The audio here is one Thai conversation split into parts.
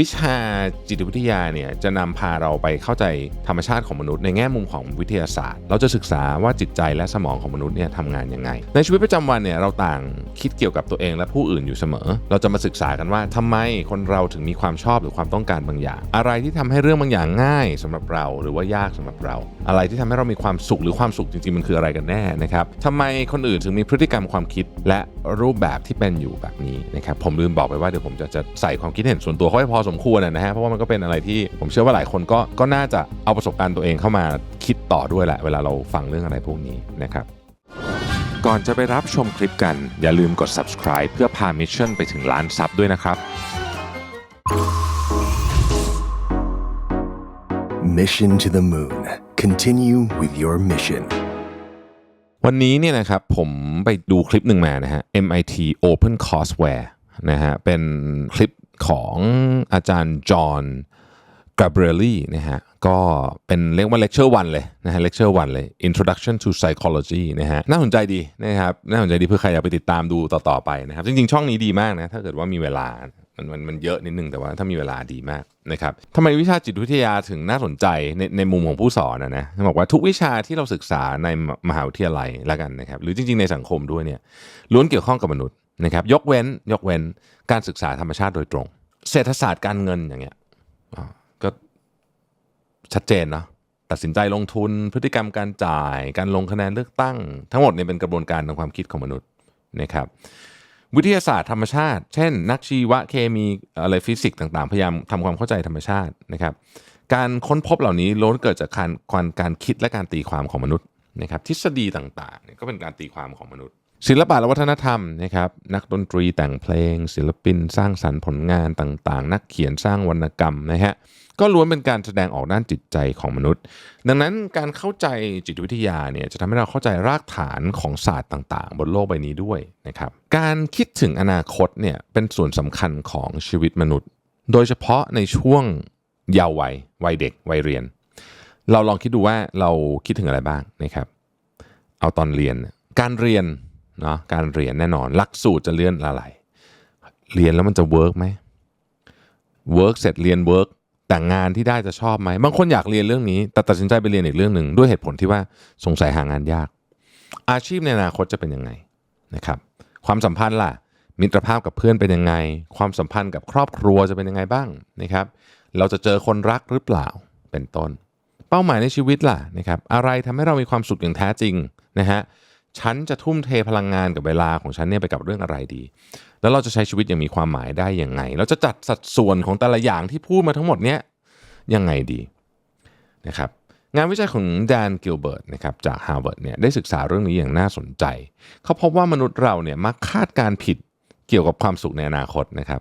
วิชาจิตวิทยาเนี่ยจะนำพาเราไปเข้าใจธรรมชาติของมนุษย์ในแง่มุมของวิทยาศาสตร์ เราจะศึกษาว่าจิตใจและสมองของมนุษย์เนี่ยทำงานยังไง ในชีวิตประจำวันเนี่ยเราต่างคิดเกี่ยวกับตัวเองและผู้อื่นอยู่เสมอ เราจะมาศึกษากันว่าทำไมคนเราถึงมีความชอบหรือความต้องการบางอย่าง อะไรที่ทำให้เรื่องบางอย่างง่ายสำหรับเราหรือว่ายากสำหรับเรา อะไรที่ทำให้เรามีความสุขหรือความสุขจริงๆมันคืออะไรกันแน่นะครับทำไมคนอื่นถึงมีพฤติกรรมความคิดและรูปแบบที่เป็นอยู่แบบนี้นะครับผมลืมบอกไปว่าเดี๋ยวผมจะจะใส่ความคิดเห็นส่วนตัวเข้าไปพอสมควรนะฮะเพราะว่ามันก็เป็นอะไรที่ผมเชื่อว่าหลายคนก็ก็น่าจะเอาประสบการณ์ตัวเองเข้ามาคิดต่อด้วยแหละเวลาเราฟังเรื่องอะไรพวกนี้นะครับก่อนจะไปรับชมคลิปกัน อย่าลืมกด subscribe เพื่อพามิชชั่นไปถึงล้านซับด้วยนะครับ Mission to the Moon. Continue with your mission. วันนี้เนี่ยนะครับผมไปดูคลิปหนึ่งมานะฮะ MIT Open Courseware นะฮะเป็นคลิป ของอาจารย์จอห์นกาเบรลลี่นะฮะก็เป็นเรียกว่า lecture 1เลยนะฮะ lecture 1เลย Introduction to Psychology นะฮะน่าสนใจดีนะครับน่าสนใจดีเพื่อใครอยากไปติดตามดูต่อๆไปนะครับ จริงๆ ช่องนี้ดีมากนะถ้าเกิดว่ามีเวลามันมันมันเยอะนิดนึงแต่ว่าถ้ามีเวลาดีมากนะครับทำไมวิชาจิตวิทยาถึงน่าสนใจในในมุมของผู้สอนนะนะบอกว่าทุกวิชาที่เราศึกษาในมหาวิทยาลัยล้วกันนะครับหรือจริงๆในสังคมด้วยเนี่ยล้วนเกี่ยวข้องกับมนุษย์ นะครับยกเว้นยกเว้นการศึกษาธรรมชาติโดยตรง เศรษฐศาสตร์การเงินอย่างเงี้ยก็ชัดเจนเนาะตัดสินใจลงทุนพฤติกรรมการจ่ายการลงคะแนนเลือกตั้ง ทั้งหมดเนี่ยเป็นกระบวนการทางความคิดของมนุษย์นะครับวิทยาศาสตร์ธรรมชาติ เช่น นักชีวเคมีอะไรฟิสิกส์ต่างๆ พยายามทำความเข้าใจธรรมชาตินะครับการค้นพบเหล่านี้ล้วนเกิดจากการการการคิดและการตีความของมนุษย์นะครับทฤษฎีต่างๆเนี่ยก็เป็นการตีความของมนุษย์ ศิลปะและวัฒนธรรมนะครับนักดนตรีแต่งเพลง ศิลปินสร้างสรรค์ผลงานต่างๆ นักเขียนสร้างวรรณกรรมนะฮะก็ล้วนเป็นการแสดงออกด้านจิตใจของมนุษย์ ดังนั้นการเข้าใจจิตวิทยาเนี่ยจะทำให้เราเข้าใจรากฐานของศาสตร์ต่างๆ บนโลกใบนี้ด้วยนะครับการคิดถึงอนาคตเนี่ยเป็นส่วนสำคัญของชีวิตมนุษย์ โดยเฉพาะในช่วงเยาว์วัยวัยเด็กวัยเรียน เราลองคิดดูว่าเราคิดถึงอะไรบ้างนะครับ เอาตอนเรียนการเรียน เนาะการเรียนแน่นอนหลักสูตรจะเลื่อนอะไร เรียนแล้วมันจะเวิร์กไหมเวิร์กเสร็จเรียนเวิร์กแต่งานที่ได้จะชอบไหมบางคนอยากเรียนเรื่องนี้ แต่ตัดสินใจไปเรียนอีกเรื่องหนึ่งด้วยเหตุผลที่ว่าสงสัยหางานยาก อาชีพในอนาคตจะเป็นยังไงนะครับความสัมพันธ์ล่ะ มิตรภาพกับเพื่อนเป็นยังไง ความสัมพันธ์กับครอบครัวจะเป็นยังไงบ้างนะครับเราจะเจอคนรักหรือเปล่าเป็นต้น เป้าหมายในชีวิตล่ะนะครับอะไรทำให้เรามีความสุขอย่างแท้จริงนะฮะ ฉันจะทุ่มเทพลังงานกับเวลาของฉันเนี่ยไปกับเรื่องอะไรดี แล้วเราจะใช้ชีวิตอย่างมีความหมายได้ยังไง เราจะจัดสัดส่วนของแต่ละอย่างที่พูดมาทั้งหมดเนี้ยยังไงดีนะครับงานวิจัยของแดนกิลเบิร์ตนะครับจากฮาร์วาร์ดเนี่ยได้ศึกษาเรื่องนี้อย่างน่าสนใจ เขาพบว่ามนุษย์เราเนี่ยมักคาดการผิดเกี่ยวกับความสุขในอนาคตนะครับ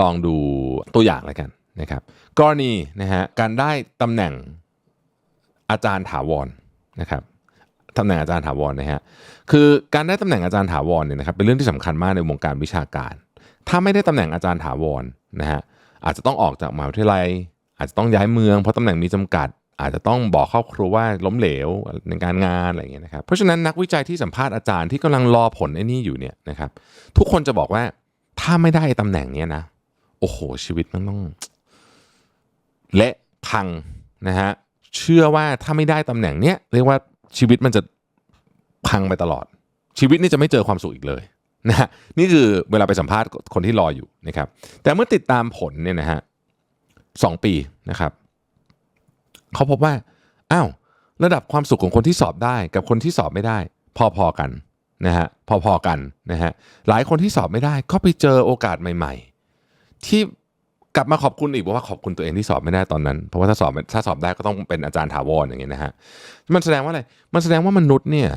ลองดูตัวอย่างแล้วกันนะครับกรณีนะฮะการได้ตำแหน่งอาจารย์ถาวรนะครับ ตำแหน่งอาจารย์ถาวรนะฮะคือการได้ตำแหน่งอาจารย์ถาวรเนี่ยนะครับเป็นเรื่องที่สำคัญมากในวงการวิชาการ ถ้าไม่ได้ตำแหน่งอาจารย์ถาวรนะฮะอาจจะต้องออกจากมหาวิทยาลัย อาจจะต้องย้ายเมืองเพราะตำแหน่งมีจำกัด อาจจะต้องบอกครอบครัวว่าล้มเหลวในการงานอะไรอย่างเงี้ยนะครับเพราะฉะนั้นนักวิจัยที่สัมภาษณ์อาจารย์ที่กำลังรอผลไอ้นี่อยู่เนี่ยนะครับทุกคนจะบอกว่าถ้าไม่ได้ตำแหน่งเนี้ยนะโอ้โหชีวิตมันต้องเละพังนะฮะเชื่อว่าถ้าไม่ได้ตำแหน่งเนี้ยเรียกว่า ชีวิตมันจะพังไปตลอด ชีวิตนี่จะไม่เจอความสุขอีกเลยนะนี่คือเวลาไปสัมภาษณ์คนที่รออยู่นะครับแต่เมื่อติดตามผลเนี่ยนะฮะสองปีนะครับเขาพบว่าอ้าวระดับความสุขของคนที่สอบได้กับคนที่สอบไม่ได้ พอๆกันนะฮะพอๆกันนะฮะหลายคนที่สอบไม่ได้ก็ไปเจอโอกาสใหม่ ๆ ที่ กลับมาขอบคุณอีกว่าขอบคุณตัวเองที่สอบไม่ได้ตอนนั้น เพราะว่าถ้าสอบถ้าสอบได้ก็ต้องเป็นอาจารย์ถาวรอย่างเงี้ยนะฮะมันแสดงว่าอะไรมันแสดงว่ามนุษย์เนี่ย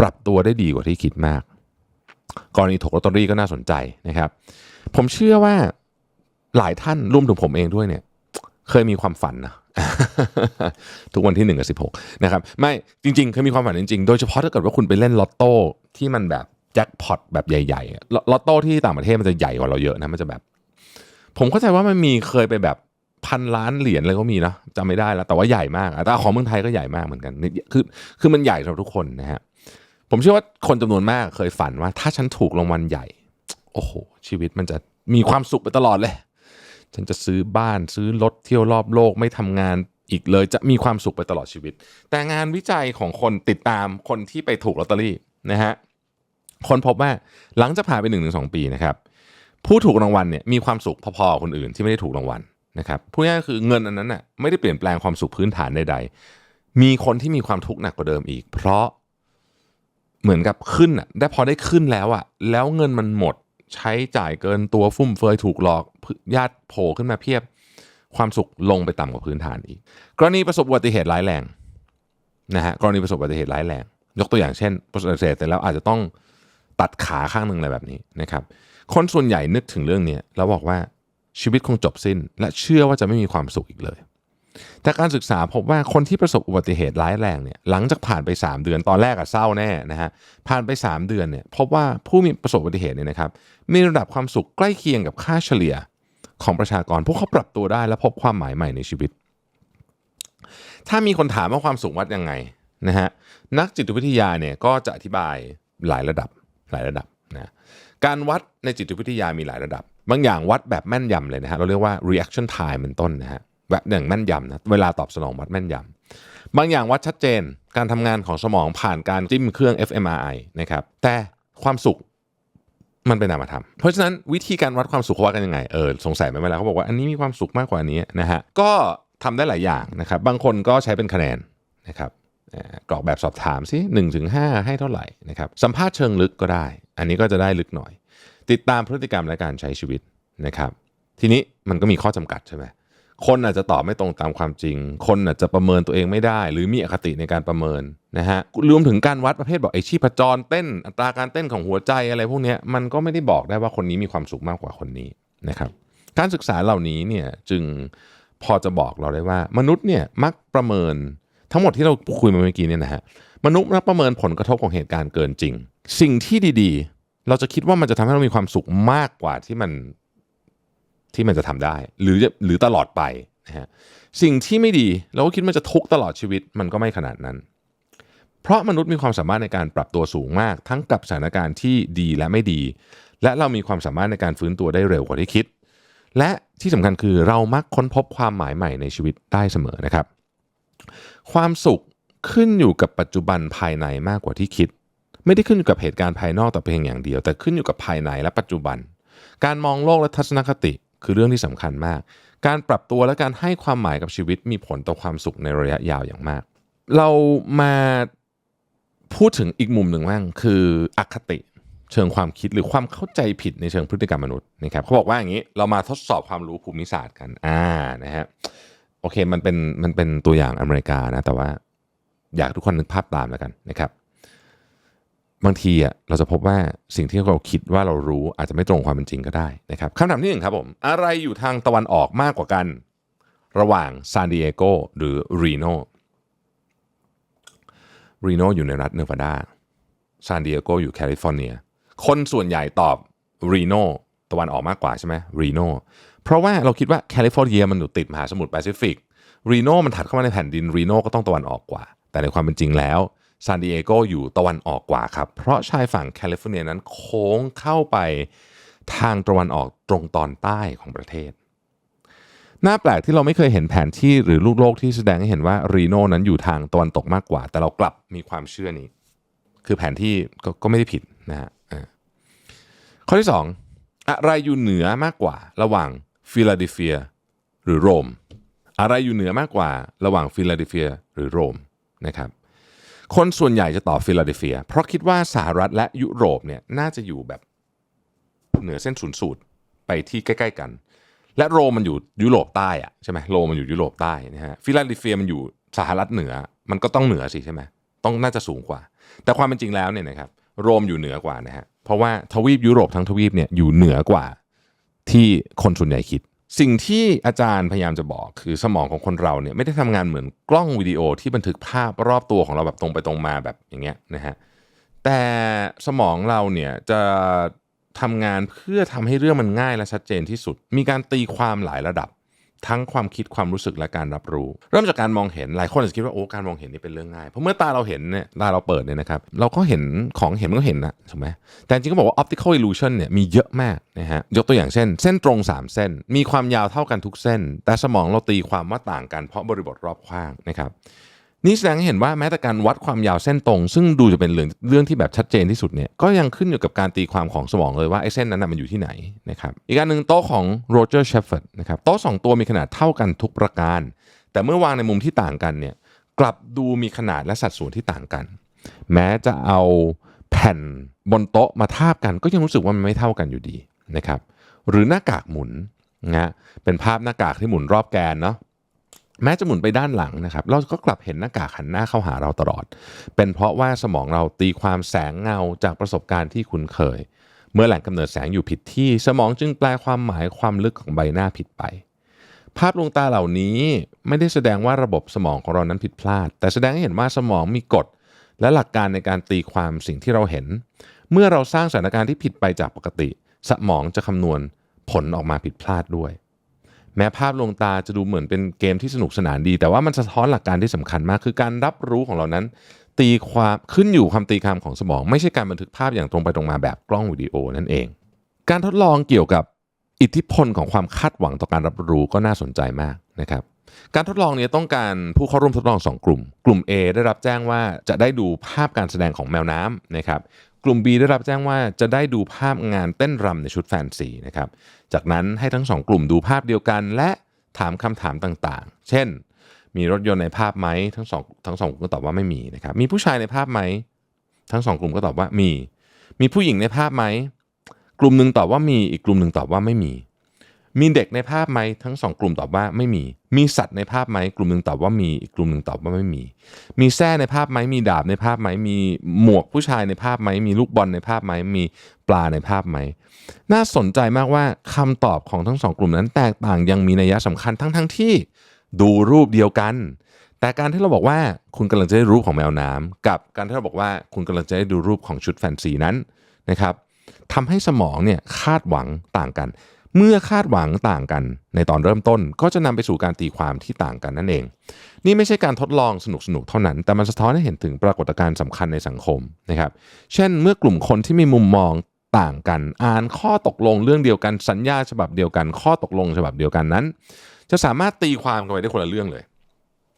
ปรับตัวได้ดีกว่าที่คิดมาก กรณีถกลอตเตอรี่ก็น่าสนใจนะครับ ผมเชื่อว่าหลายท่านรวมถึงผมเองด้วยเนี่ย เคยมีความฝันนะทุกวันที่หนึ่งกับสิบหกนะครับไม่จริงๆเคยมีความฝันจริงๆ โดยเฉพาะถ้าเกิดว่าคุณไปเล่นลอตโต้ที่มันแบบแจ็คพอตแบบใหญ่ๆลอตโต้ที่ต่างประเทศมันจะใหญ่กว่าเราเยอะนะมันจะแบบ ผมเข้าใจว่ามันมีเคยไปแบบพันล้านเหรียญอะไรก็มีนะจำไม่ได้แล้วแต่ว่าใหญ่มากแต่ของเมืองไทยก็ใหญ่มากเหมือนกันคือคือมันใหญ่สำหรับทุกคนนะฮะผมเชื่อว่าคนจำนวนมากเคยฝันว่า ถ้าฉันถูกรางวัลใหญ่ โอ้โห ชีวิตมันจะมีความสุขไปตลอดเลย ฉันจะซื้อบ้านซื้อรถเที่ยวรอบโลกไม่ทำงานอีกเลยจะมีความสุขไปตลอดชีวิต แต่งานวิจัยของคนติดตามคนที่ไปถูกลอตเตอรี่นะฮะคนพบว่าหลังจากผ่านไป1นถึงสปีนะครับ ผู้ถูกรางวัลเนี่ยมีความสุขพอๆกับคนอื่นที่ไม่ได้ถูกรางวัลนะครับพูดง่ายๆคือเงินอันนั้นน่ะไม่ได้เปลี่ยนแปลงความสุขพื้นฐานใดๆมีคนที่มีความทุกข์หนักกว่าเดิมอีก เพราะเหมือนกับขึ้นอะได้พอได้ขึ้นแล้วอะแล้วเงินมันหมดใช้จ่ายเกินตัวฟุ่มเฟือยถูกหลอกญาติโผล่ขึ้นมาเพียบ ความสุขลงไปต่ำกว่าพื้นฐานอีก กรณีประสบอุบัติเหตุร้ายแรงนะฮะกรณีประสบอุบัติเหตุร้ายแรง ยกตัวอย่างเช่น ประสบอุบัติเหตุแล้วอาจจะต้องตัดขาข้างหนึ่งอะไรแบบนี้นะครับ คนส่วนใหญ่นึกถึงเรื่องนี้แล้วบอกว่าชีวิตคงจบสิ้น และเชื่อว่าจะไม่มีความสุขอีกเลยแต่การศึกษาพบว่าคนที่ประสบอุบัติเหตุร้ายแรงเนี่ยหลังจากผ่านไป 3 เดือนตอนแรกอะเศร้าแน่นะฮะผ่านไป 3 เดือนเนี่ยพบว่าผู้มีประสบอุบัติเหตุเนี่ยนะครับมีระดับความสุขใกล้เคียงกับค่าเฉลี่ยของประชากร พวกเขาปรับตัวได้และพบความหมายใหม่ในชีวิต ถ้ามีคนถามว่าความสุขวัดยังไงนะฮะนักจิตวิทยาเนี่ยก็จะอธิบายหลายระดับหลายระดับนะ การวัดในจิตวิทยามีหลายระดับ บางอย่างวัดแบบแม่นยำเลยนะฮะเราเรียกว่า reaction time เป็นต้นนะฮะแบบอย่างแม่นยำนะเวลาตอบสนองวัดแม่นยำบางอย่างวัดชัดเจนการทำงานของสมองผ่านการจิ้มเครื่อง fMRI นะครับแต่ความสุขมันเป็นนามธรรม เพราะฉะนั้นวิธีการวัดความสุขเขาวัดกันยังไง เออสงสัยไหมเวลาเขาบอกว่าอันนี้มีความสุขมากกว่านี้นะฮะ ก็ทำได้หลายอย่างนะครับ บางคนก็ใช้เป็นคะแนนนะครับ กรอกแบบสอบถามสิหนึ่งถึงห้าให้เท่าไหร่นะครับสัมภาษณ์เชิงลึกก็ได้ อันนี้ก็จะได้ลึกหน่อย ติดตามพฤติกรรมและการใช้ชีวิตนะครับ ทีนี้มันก็มีข้อจำกัดใช่ไหมคนอาจจะตอบไม่ตรงตามความจริง คนอาจจะประเมินตัวเองไม่ได้ หรือมีอคติในการประเมินนะฮะรวมถึงการวัดประเภทบอกไอชีพจรเต้นอัตราการเต้นของหัวใจอะไรพวกนี้มันก็ไม่ได้บอกได้ว่าคนนี้มีความสุขมากกว่าคนนี้นะครับ การศึกษาเหล่านี้เนี่ยจึงพอจะบอกเราได้ว่ามนุษย์เนี่ยมักประเมิน ทั้งหมดที่เราคุยมาเมื่อกี้เนี่ยนะฮะมนุษย์มักประเมินผลกระทบของเหตุการณ์เกินจริง สิ่งที่ดีๆ เราจะคิดว่ามันจะทำให้เรามีความสุขมากกว่าที่มันที่มันจะทำได้ หรือหรือตลอดไปนะฮะสิ่งที่ไม่ดีเราก็คิดมันจะทุกตลอดชีวิตมันก็ไม่ขนาดนั้น เพราะมนุษย์มีความสามารถในการปรับตัวสูงมาก ทั้งกับสถานการณ์ที่ดีและไม่ดี และเรามีความสามารถในการฟื้นตัวได้เร็วกว่าที่คิด และที่สำคัญคือเรามักค้นพบความหมายใหม่ในชีวิตได้เสมอนะครับ ความสุขขึ้นอยู่กับปัจจุบันภายในมากกว่าที่คิด ไม่ได้ขึ้นอยู่กับเหตุการณ์ภายนอกแต่เพียงอย่างเดียว แต่ขึ้นอยู่กับภายในและปัจจุบัน การมองโลกและทัศนคติคือเรื่องที่สำคัญมาก การปรับตัวและการให้ความหมายกับชีวิตมีผลต่อความสุขในระยะยาวอย่างมาก เรามาพูดถึงอีกมุมหนึ่งบ้างคืออคติเชิงความคิดหรือความเข้าใจผิดในเชิงพฤติกรรมมนุษย์นะครับเขาบอกว่าอย่างนี้เรามาทดสอบความรู้ภูมิศาสตร์กันอ่านะฮะ โอเคมันเป็นมันเป็นตัวอย่างอเมริกานะแต่ว่าอยากทุกคนนึกภาพตามแล้วกันนะครับ บางทีอะเราจะพบว่าสิ่งที่เราคิดว่าเรารู้อาจจะไม่ตรงความเป็นจริงก็ได้นะครับคำถามที่หนึ่งครับผม อะไรอยู่ทางตะวันออกมากกว่ากัน ระหว่างซานดิเอโกหรือรีโนรีโนอยู่ในรัฐเนวาดาซานดิเอโกอยู่แคลิฟอร์เนีย คนส่วนใหญ่ตอบรีโน ตะวันออกมากกว่าใช่ไหมรีโนเพราะว่าเราคิดว่าแคลิฟอร์เนียมันอยู่ติดมหาสมุทรแปซิฟิกรีโนมันถัดเข้ามาในแผ่นดินรีโนก็ต้องตะวันออกกว่า แต่ในความเป็นจริงแล้วซานดิเอโกอยู่ตะวันออกกว่าครับ เพราะชายฝั่งแคลิฟอร์เนียนั้นโค้งเข้าไปทางตะวันออกตรงตอนใต้ของประเทศ น่าแปลกที่เราไม่เคยเห็นแผนที่หรือลูกโลกที่แสดงให้เห็นว่ารีโนนั้นอยู่ทางตะวันตกมากกว่า แต่เรากลับมีความเชื่อนี้ คือแผนที่ก็ไม่ได้ผิดนะฮะข้อที่ส อะไรอยู่เหนือมากกว่า ระหว่างฟิลาเดลเฟีย หรือโรม อะไรอยู่เหนือมากกว่า ระหว่างฟิลาเดลเฟีย หรือโรมนะครับคนส่วนใหญ่จะตอบฟิลาเดลเฟีย เพราะคิดว่าสหรัฐและยุโรปเนี่ยน่าจะอยู่แบบเหนือเส้นศูนย์สูตรไปที่ใกล้ๆกัน และโรมมันอยู่ยุโรปใต้อะใช่ไหมโรมมันอยู่ยุโรปใต้นะฮะฟิลาเดลเฟียมันอยู่สหรัฐเหนือมันก็ต้องเหนือสิใช่ไหมต้องน่าจะสูงกว่า แต่ความเป็นจริงแล้วเนี่ยนะครับโรมอยู่เหนือกว่านะฮะ เพราะว่าทวีปยุโรปทั้งทวีปเนี่ยอยู่เหนือกว่าที่คนส่วนใหญ่คิด สิ่งที่อาจารย์พยายามจะบอกคือสมองของคนเราเนี่ยไม่ได้ทำงานเหมือนกล้องวิดีโอที่บันทึกภาพรอบตัวของเราแบบตรงไปตรงมาแบบอย่างเงี้ยนะฮะแต่สมองเราเนี่ยจะทำงานเพื่อทำให้เรื่องมันง่ายและชัดเจนที่สุด มีการตีความหลายระดับ ทั้งความคิดความรู้สึกและการรับรู้ เริ่มจากการมองเห็นหลายคนอาจจะคิดว่าโอ้การมองเห็นนี่เป็นเรื่องง่ายเพราะเมื่อตาเราเห็นเนี่ยตาเราเปิดเนี่ยนะครับเราก็เห็นของเห็นมันก็เห็นนะถูกไหมแต่จริงก็บอกว่า optical illusion เนี่ยมีเยอะมากนะฮะยกตัวอย่างเช่น เส้นตรง 3 เส้น มีความยาวเท่ากันทุกเส้น แต่สมองเราตีความว่าต่างกันเพราะบริบทรอบข้างนะครับ นี่แสดงให้เห็นว่าแม้แต่การวัดความยาวเส้นตรง ซึ่งดูจะเป็นเรื่องเรื่องที่แบบชัดเจนที่สุดเนี่ยก็ยังขึ้นอยู่กับการตีความของสมองเลยว่าไอ้เส้นนั้นนะมันอยู่ที่ไหนนะครับอีกอันหนึ่งโต๊ะของโรเจอร์เชฟเฟิร์ดนะครับโต๊ะสองตัวมีขนาดเท่ากันทุกประการ แต่เมื่อวางในมุมที่ต่างกันเนี่ยกลับดูมีขนาดและสัดส่วนที่ต่างกัน แม้จะเอาแผ่นบนโต๊ะมาทาบกัน ก็ยังรู้สึกว่ามันไม่เท่ากันอยู่ดีนะครับหรือหน้ากากหมุนนะเป็นภาพหน้ากากที่หมุนรอบแกนเนาะ แม้จะหมุนไปด้านหลังนะครับ เราก็กลับเห็นหน้ากากหันหน้าเข้าหาเราตลอด เป็นเพราะว่าสมองเราตีความแสงเงาจากประสบการณ์ที่คุ้นเคย เมื่อแหล่งกำเนิดแสงอยู่ผิดที่ สมองจึงแปลความหมายความลึกของใบหน้าผิดไป ภาพลวงตาเหล่านี้ไม่ได้แสดงว่าระบบสมองของเรานั้นผิดพลาด แต่แสดงให้เห็นว่าสมองมีกฎ และหลักการในการตีความสิ่งที่เราเห็น เมื่อเราสร้างสถานการณ์ที่ผิดไปจากปกติ สมองจะคำนวณผลออกมาผิดพลาดด้วย แม้ภาพลวงตาจะดูเหมือนเป็นเกมที่สนุกสนานดี แต่ว่ามันสะท้อนหลักการที่สำคัญมาก คือการรับรู้ของเรานั้น ตีความขึ้นอยู่ความตีความของสมอง ไม่ใช่การบันทึกภาพอย่างตรงไปตรงมาแบบกล้องวิดีโอนั่นเอง การทดลองเกี่ยวกับอิทธิพลของความคาดหวังต่อการรับรู้ก็น่าสนใจมากนะครับการทดลองนี้ต้องการผู้เข้าร่วมทดลอง 2 กลุ่ม กลุ่ม A ได้รับแจ้งว่าจะได้ดูภาพการแสดงของแมวน้ำนะครับ กลุ่ม B ได้รับแจ้งว่าจะได้ดูภาพงานเต้นรำในชุดแฟนซีนะครับ จากนั้นให้ทั้งสองกลุ่มดูภาพเดียวกัน และถามคำถามต่างๆ เช่น มีรถยนต์ในภาพไหมทั้งสองทั้งสองกลุ่มก็ตอบว่าไม่มีนะครับ มีผู้ชายในภาพไหม ทั้งสองกลุ่มก็ตอบว่ามี มีผู้หญิงในภาพไหม กลุ่มหนึ่งตอบว่ามี อีกกลุ่มหนึ่งตอบว่าไม่มี มีเด็กในภาพไหมทั้งสองกลุ่มตอบว่าไม่มี มีสัตว์ในภาพไหมกลุ่มหนึ่งตอบว่ามีอีกกลุ่มหนึ่งตอบว่าไม่มี มีแส้ในภาพไหมมีดาบในภาพไหมมีหมวกผู้ชายในภาพไหมมีลูกบอลในภาพไหมมีปลาในภาพไหมน่าสนใจมากว่าคำตอบของทั้งสองกลุ่มนั้นแตกต่างยังมีนัยสำคัญทั้งทั้งๆที่ดูรูปเดียวกัน แต่การที่เราบอกว่าคุณกำลังจะได้รูปของแมวน้ำกับการที่เราบอกว่าคุณกำลังจะได้ดูรูปของชุดแฟนซีนั้นนะครับทำให้สมองเนี่ยคาดหวังต่างกัน เมื่อคาดหวังต่างกันในตอนเริ่มต้นก็จะนำไปสู่การตีความที่ต่างกันนั่นเอง นี่ไม่ใช่การทดลองสนุกๆเท่านั้น แต่มันสะท้อนให้เห็นถึงปรากฏการณ์สำคัญในสังคมนะครับ เช่น เมื่อกลุ่มคนที่มีมุมมองต่างกัน อ่านข้อตกลงเรื่องเดียวกันสัญญาฉบับเดียวกัน ข้อตกลงฉบับเดียวกันนั้น จะสามารถตีความกันไปได้คนละเรื่องเลย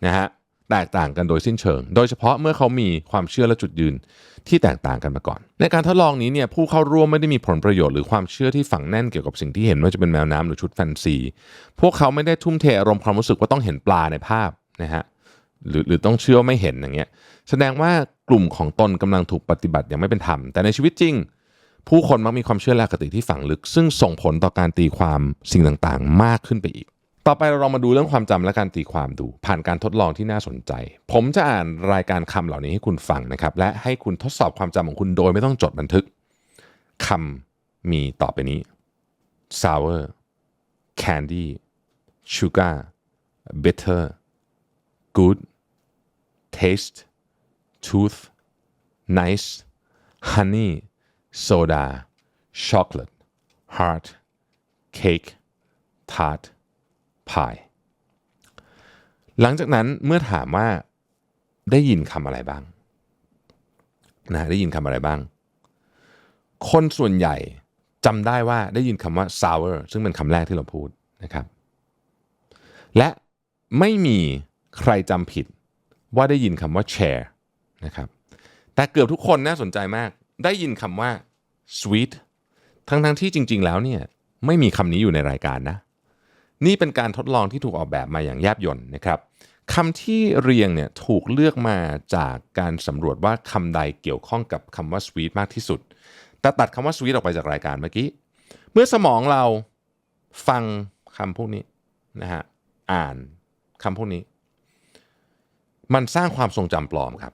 นะฮะ แตกต่างกันโดยสิ้นเชิง โดยเฉพาะเมื่อเขามีความเชื่อและจุดยืนที่แตกต่างกันมาก่อน ในการทดลองนี้เนี่ยผู้เข้าร่วมไม่ได้มีผลประโยชน์หรือความเชื่อที่ฝังแน่นเกี่ยวกับสิ่งที่เห็นว่าจะเป็นแมวน้ำหรือชุดแฟนซี พวกเขาไม่ได้ทุ่มเทอารมณ์ความรู้สึกว่าต้องเห็นปลาในภาพนะฮะหรือหรือต้องเชื่อไม่เห็นอย่างเงี้ย แสดงว่ากลุ่มของตนกำลังถูกปฏิบัติอย่างไม่เป็นธรรม แต่ในชีวิตจริง ผู้คนมักมีความเชื่อและคติที่ฝังลึก ซึ่งส่งผลต่อการตีความสิ่งต่างๆ มากขึ้นไปอีก ต่อไปเราลองมาดูเรื่องความจำและการตีความดู ผ่านการทดลองที่น่าสนใจ ผมจะอ่านรายการคำเหล่านี้ให้คุณฟังนะครับ และให้คุณทดสอบความจำของคุณโดยไม่ต้องจดบันทึกคำมีต่อไปนี้ sour candy sugar bitter good taste tooth nice honey soda chocolate heart cake tart pie หลังจากนั้นเมื่อถามว่าได้ยินคำอะไรบ้างนะได้ยินคำอะไรบ้าง คนส่วนใหญ่จำได้ว่าได้ยินคำว่า sour ซึ่งเป็นคำแรกที่เราพูดนะครับ และไม่มีใครจำผิดว่าได้ยินคำว่า chair นะครับ แต่เกือบทุกคนน่าสนใจมาก ได้ยินคำว่า sweet ทั้งทั้งๆที่จริง ๆ แล้วเนี่ยไม่มีคำนี้อยู่ในรายการนะ นี่เป็นการทดลองที่ถูกออกแบบมาอย่างแยบยลนะครับคำที่เรียงเนี่ยถูกเลือกมาจากการสำรวจว่าคำใดเกี่ยวข้องกับคำว่า sweet มากที่สุด แต่ตัดคำว่า sweet ออกไปจากรายการเมื่อกี้ เมื่อสมองเราฟังคำพวกนี้นะฮะอ่านคำพวกนี้ มันสร้างความทรงจำปลอมครับ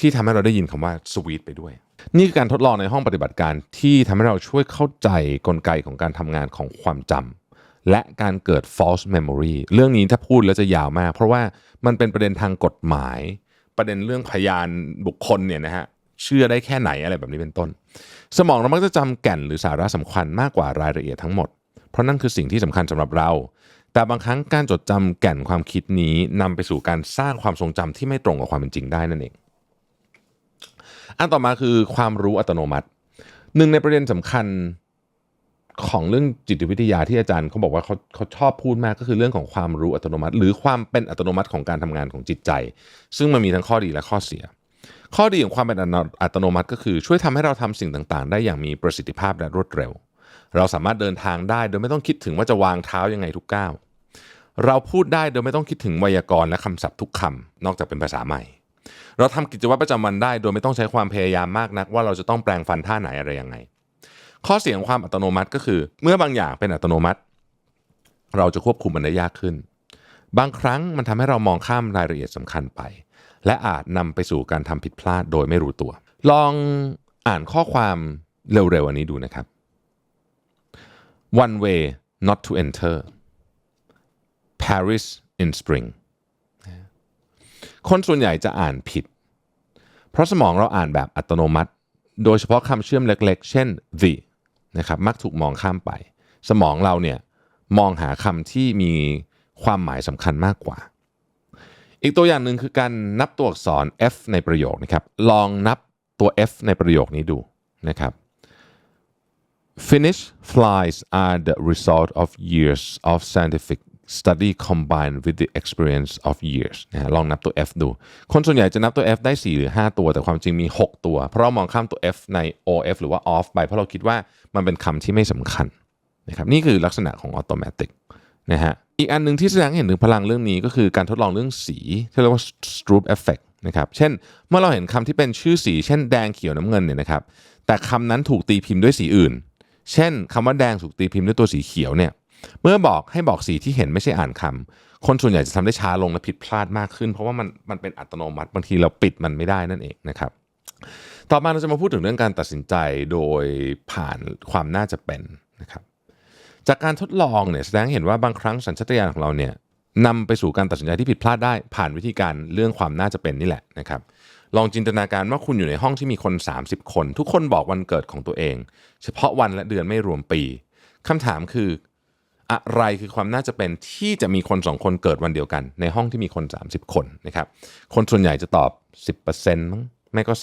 ที่ทำให้เราได้ยินคำว่า sweet ไปด้วย นี่คือการทดลองในห้องปฏิบัติการที่ทำให้เราช่วยเข้าใจกลไกของการทำงานของความจำ และการเกิด false memory เรื่องนี้ถ้าพูดแล้วจะยาวมาก เพราะว่ามันเป็นประเด็นทางกฎหมาย ประเด็นเรื่องพยานบุคคลเนี่ยนะฮะเชื่อได้แค่ไหนอะไรแบบนี้เป็นต้น สมองเรามักจะจำแก่นหรือสาระสำคัญมากกว่ารายละเอียดทั้งหมด เพราะนั่นคือสิ่งที่สำคัญสำหรับเรา แต่บางครั้งการจดจำแก่นความคิดนี้นำไปสู่การสร้างความทรงจำที่ไม่ตรงกับความเป็นจริงได้นั่นเอง อันต่อมาคือความรู้อัตโนมัติ หนึ่งในประเด็นสำคัญ ของเรื่องจิตวิทยาที่อาจารย์เขาบอกว่าเขาเขาชอบพูดมากก็คือเรื่องของความรู้อัตโนมัติ หรือความเป็นอัตโนมัติของการทำงานของจิตใจ ซึ่งมันมีทั้งข้อดีและข้อเสีย ข้อดีของความเป็นอัตโนมัติก็คือช่วยทำให้เราทำสิ่งต่างๆ ได้อย่างมีประสิทธิภาพและรวดเร็ว เราสามารถเดินทางได้โดยไม่ต้องคิดถึงว่าจะวางเท้ายังไงทุกก้าวเราพูดได้โดยไม่ต้องคิดถึงไวยากรณ์และคำศัพท์ทุกคำนอกจากเป็นภาษาใหม่ เราทำกิจวัตรประจำวันได้ โดยไม่ต้องใช้ความพยายามมากนัก ว่าเราจะต้องแปลงฟันท่าไหนอะไรยังไง อเสียของความอัตโนมัติก็คือ เมื่อบางอย่างเป็นอัตโนมัติ เราจะควบคุมมันได้ยากขึ้น บางครั้งมันทำให้เรามองข้ามรายละเอียดสำคัญไป และอาจนำไปสู่การทำผิดพลาดโดยไม่รู้ตัว ลองอ่านข้อความเร็วๆอันนี้ดูนะครับ one way not to enter Paris in spring คนส่วนใหญ่จะอ่านผิด เพราะสมองเราอ่านแบบอัตโนมัติ โดยเฉพาะคำเชื่อมเล็กๆ เช่น the นะครับมักถูกมองข้ามไป สมองเราเนี่ยมองหาคำที่มีความหมายสำคัญมากกว่า อีกตัวอย่างหนึ่งคือการนับตัวอักษร F ในประโยคนะครับลองนับตัว F ในประโยคนี้ดูนะครับ Finnish flies are the result of years of scientific study combined with the experience of years นะลองนับตัว F ดู คนส่วนใหญ่จะนับตัว F ได้ 4 หรือ 5 ตัว แต่ความจริงมี 6 ตัว เพราะเรามองข้ามตัว F ใน OF หรือว่า off ไป เพราะเราคิดว่ามันเป็นคำที่ไม่สำคัญนะครับนี่คือลักษณะของ automatic นะฮะอีกอันหนึ่งที่แสดงให้เห็นถึงพลังเรื่องนี้ก็คือการทดลองเรื่องสีที่เรียกว่า Stroop effect นะครับเช่นเมื่อเราเห็นคำที่เป็นชื่อสี เช่นแดงเขียวน้ำเงินเนี่ยนะครับแต่คำนั้นถูกตีพิมพ์ด้วยสีอื่น เช่นคำว่าแดงถูกตีพิมพ์ด้วยตัวสีเขียวเนี่ย เมื่อบอกให้บอกสีที่เห็นไม่ใช่อ่านคำคนส่วนใหญ่จะทำได้ช้าลงและผิดพลาดมากขึ้น เพราะว่ามันมันเป็นอัตโนมัติบางทีเราปิดมันไม่ได้นั่นเองนะครับ ต่อมาเราจะมาพูดถึงเรื่องการตัดสินใจโดยผ่านความน่าจะเป็นนะครับ จากการทดลองเนี่ยแสดงเห็นว่าบางครั้งสัญชาตญาณของเราเนี่ยนำไปสู่การตัดสินใจที่ผิดพลาดได้ ผ่านวิธีการเรื่องความน่าจะเป็นนี่แหละนะครับลองจินตนาการว่าคุณอยู่ในห้องที่มีคน 30 คน ทุกคนบอกวันเกิดของตัวเอง เฉพาะวันและเดือนไม่รวมปีคำถามคือ อะไรคือความน่าจะเป็นที่จะมีคนสองคนเกิดวันเดียวกัน ในห้องที่มีคน 30 คนนะครับคนส่วนใหญ่จะตอบ 10%มั้งไม่ก็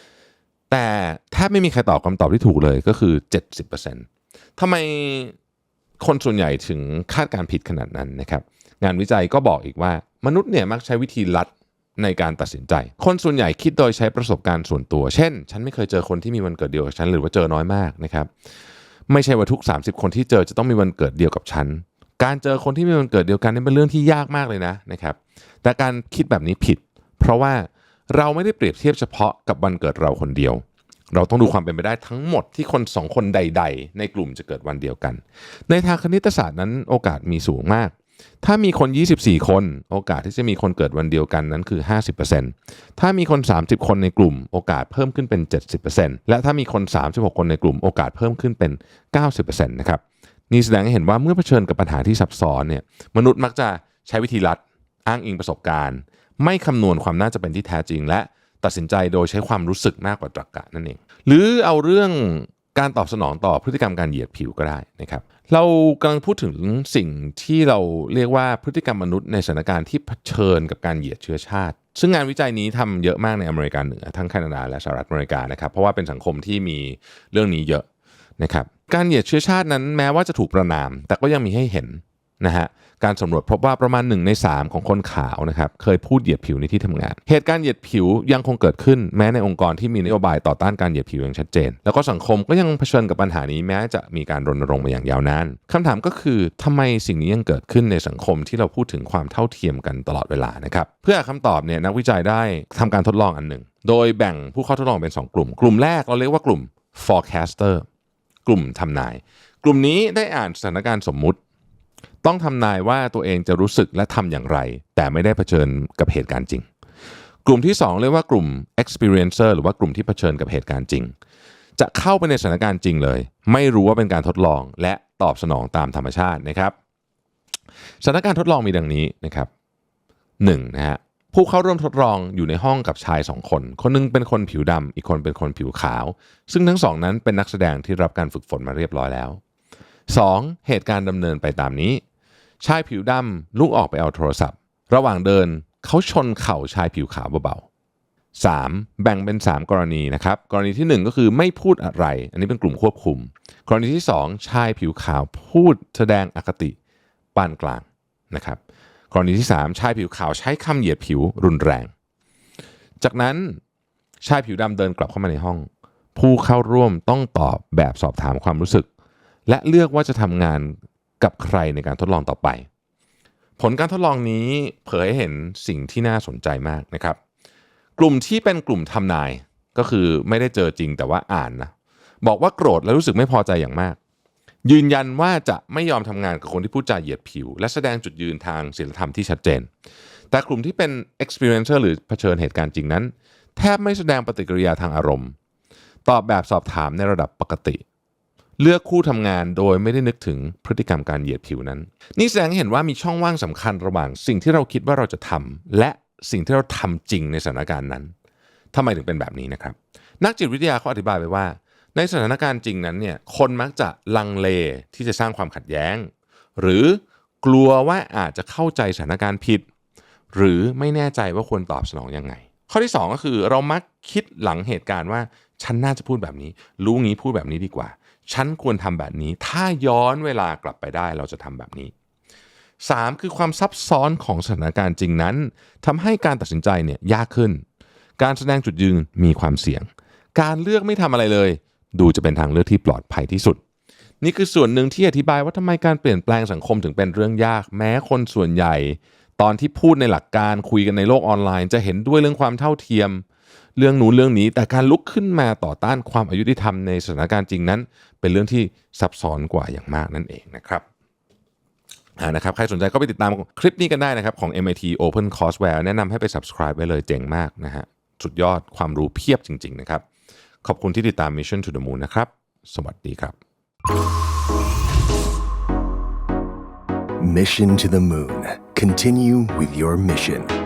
30%แต่แทบไม่มีใครตอบคำตอบที่ถูกเลยก็คือ 70%ทำไมคนส่วนใหญ่ถึงคาดการผิดขนาดนั้นนะครับงานวิจัยก็บอกอีกว่ามนุษย์เนี่ยมักใช้วิธีลัดในการตัดสินใจ คนส่วนใหญ่คิดโดยใช้ประสบการณ์ส่วนตัว เช่น ฉันไม่เคยเจอคนที่มีวันเกิดเดียวกับฉันหรือว่าเจอน้อยมากนะครับ ไม่ใช่ว่าทุก 30 คนที่เจอจะต้องมีวันเกิดเดียวกับฉัน การเจอคนที่มีวันเกิดเดียวกันนี่เป็นเรื่องที่ยากมากเลยนะนะครับ แต่การคิดแบบนี้ผิด เพราะว่าเราไม่ได้เปรียบเทียบเฉพาะกับวันเกิดเราคนเดียว เราต้องดูความเป็นไปได้ทั้งหมดที่คนสองคนใด ๆ ในกลุ่มจะเกิดวันเดียวกัน ในทางคณิตศาสตร์นั้นโอกาสมีสูงมาก ถ้ามีคน 24 คน โอกาสที่จะมีคนเกิดวันเดียวกันนั้นคือ 50%ถ้ามีคน 30 คนในกลุ่ม โอกาสเพิ่มขึ้นเป็น 70%และถ้ามีคน 36 คนในกลุ่ม โอกาสเพิ่มขึ้นเป็น 90%นะครับนี่แสดงให้เห็นว่าเมื่อเผชิญกับปัญหาที่ซับซ้อนเนี่ยมนุษย์มักจะใช้วิธีลัดอ้างอิงประสบการณ์ ไม่คำนวณความน่าจะเป็นที่แท้จริง และตัดสินใจโดยใช้ความรู้สึกมากกว่าตรรกะนั่นเอง หรือเอาเรื่อง การตอบสนองต่อพฤติกรรมการเหยียดผิวก็ได้นะครับเรากำลังพูดถึงสิ่งที่เราเรียกว่าพฤติกรรมมนุษย์ในสถานการณ์ที่เผชิญกับการเหยียดเชื้อชาติ ซึ่งงานวิจัยนี้ทำเยอะมากในอเมริกาเหนือทั้งแคนาดาและสหรัฐอเมริกานะครับเพราะว่าเป็นสังคมที่มีเรื่องนี้เยอะนะครับการเหยียดเชื้อชาตินั้นแม้ว่าจะถูกประนาม แต่ก็ยังมีให้เห็นนะฮะ การสำรวจพบว่าประมาณ 1 ใน 3 ของคนขาวนะครับเคยพูดเหยียดผิวในที่ทำงาน เหตุการณ์เหยียดผิวยังคงเกิดขึ้นแม้ในองค์กรที่มีนโยบายต่อต้านการเหยียดผิวอย่างชัดเจน แล้วก็สังคมก็ยังเผชิญกับปัญหานี้แม้จะมีการรณรงค์มาอย่างยาวนานคำถามก็คือทำไมสิ่งนี้ยังเกิดขึ้นในสังคมที่เราพูดถึงความเท่าเทียมกันตลอดเวลานะครับเพื่อหาคำตอบเนี่ยนักวิจัยได้ทำการทดลองอันหนึ่ง โดยแบ่งผู้เข้าทดลองเป็น 2 กลุ่ม กลุ่มแรกเราเรียกว่ากลุ่ม forecaster กลุ่มทำนาย กลุ่มนี้ได้อ่านสถานการณ์สมมุติ ต้องทำนายว่าตัวเองจะรู้สึกและทำอย่างไร แต่ไม่ได้เผชิญกับเหตุการณ์จริง กลุ่มที่ 2 เรียกว่ากลุ่ม experiencer หรือว่ากลุ่มที่เผชิญกับเหตุการณ์จริง จะเข้าไปในสถานการณ์จริงเลย ไม่รู้ว่าเป็นการทดลองและตอบสนองตามธรรมชาตินะครับสถานการณ์ทดลองมีดังนี้นะครับหนึ่งนะฮะผู้เข้าร่วมทดลองอยู่ในห้องกับชายสองคน คนหนึงเป็นคนผิวดำอีกคนเป็นคนผิวขาว ซึ่งทั้งสองนั้นเป็นนักแสดงที่รับการฝึกฝนมาเรียบร้อยแล้ว 2. เหตุการณ์ดำเนินไปตามนี้ ชายผิวดำลุกออกไปเอาโทรศัพท์ ระหว่างเดินเขาชนเข่าชายผิวขาวเบาๆ 3. แบ่งเป็น 3 กรณีนะครับ กรณีที่ 1 ก็คือไม่พูดอะไร อันนี้เป็นกลุ่มควบคุม กรณีที่ 2 ชายผิวขาวพูดแสดงอคติปานกลางนะครับ กรณีที่ 3 ชายผิวขาวใช้คำเหยียดผิวรุนแรง จากนั้นชายผิวดำเดินกลับเข้ามาในห้อง ผู้เข้าร่วมต้องตอบแบบสอบถามความรู้สึก และเลือกว่าจะทำงาน กับใครในการทดลองต่อไป ผลการทดลองนี้เผยให้เห็นสิ่งที่น่าสนใจมากนะครับ กลุ่มที่เป็นกลุ่มทำนายก็คือไม่ได้เจอจริงแต่ว่าอ่านนะบอกว่าโกรธและรู้สึกไม่พอใจอย่างมาก ยืนยันว่าจะไม่ยอมทำงานกับคนที่พูดจาเหยียดผิว และแสดงจุดยืนทางศีลธรรมที่ชัดเจน แต่กลุ่มที่เป็น experiencer หรือเผชิญเหตุการณ์จริงนั้น แทบไม่แสดงปฏิกิริยาทางอารมณ์ ตอบแบบสอบถามในระดับปกติ เลือกคู่ทำงานโดยไม่ได้นึกถึงพฤติกรรมการเหยียดผิวนั้น นี่แสดงให้เห็นว่ามีช่องว่างสำคัญระหว่าง สิ่งที่เราคิดว่าเราจะทำและสิ่งที่เราทำจริงในสถานการณ์นั้นทำไมถึงเป็นแบบนี้นะครับ นักจิตวิทยาเขาอธิบายไว้ว่า ในสถานการณ์จริงนั้นเนี่ยคนมักจะลังเลที่จะสร้างความขัดแย้ง หรือกลัวว่าอาจจะเข้าใจสถานการณ์ผิด หรือไม่แน่ใจว่าควรตอบสนองยังไง ข้อที่ 2 ก็คือเรามักคิดหลังเหตุการณ์ว่าฉันน่าจะพูดแบบนี้ รู้งี้พูดแบบนี้ดีกว่า ฉันควรทำแบบนี้ ถ้าย้อนเวลากลับไปได้เราจะทำแบบนี้ 3. คือความซับซ้อนของสถานการณ์จริงนั้นทำให้การตัดสินใจเนี่ยยากขึ้น การแสดงจุดยืนมีความเสี่ยง การเลือกไม่ทำอะไรเลย ดูจะเป็นทางเลือกที่ปลอดภัยที่สุด นี่คือส่วนหนึ่งที่อธิบายว่าทำไมการเปลี่ยนแปลงสังคมถึงเป็นเรื่องยาก แม้คนส่วนใหญ่ ตอนที่พูดในหลักการคุยกันในโลกออนไลน์ จะเห็นด้วยเรื่องความเท่าเทียม เรื่องนู้นเรื่องนี้ แต่การลุกขึ้นมาต่อต้านความอายุติธรรมในสถานการณ์จริงนั้น เป็นเรื่องที่ซับซ้อนกว่าอย่างมากนั่นเองนะครับนะครับใครสนใจก็ไปติดตามคลิปนี้กันได้นะครับของ MIT Open Courseware แนะนำให้ไป subscribe ไว้เลยเจ๋งมากนะฮะสุดยอดความรู้เพียบจริง ๆ นะครับ ขอบคุณที่ติดตาม Mission to the Moon นะครับ สวัสดีครับ Mission to the Moon. Continue with your mission.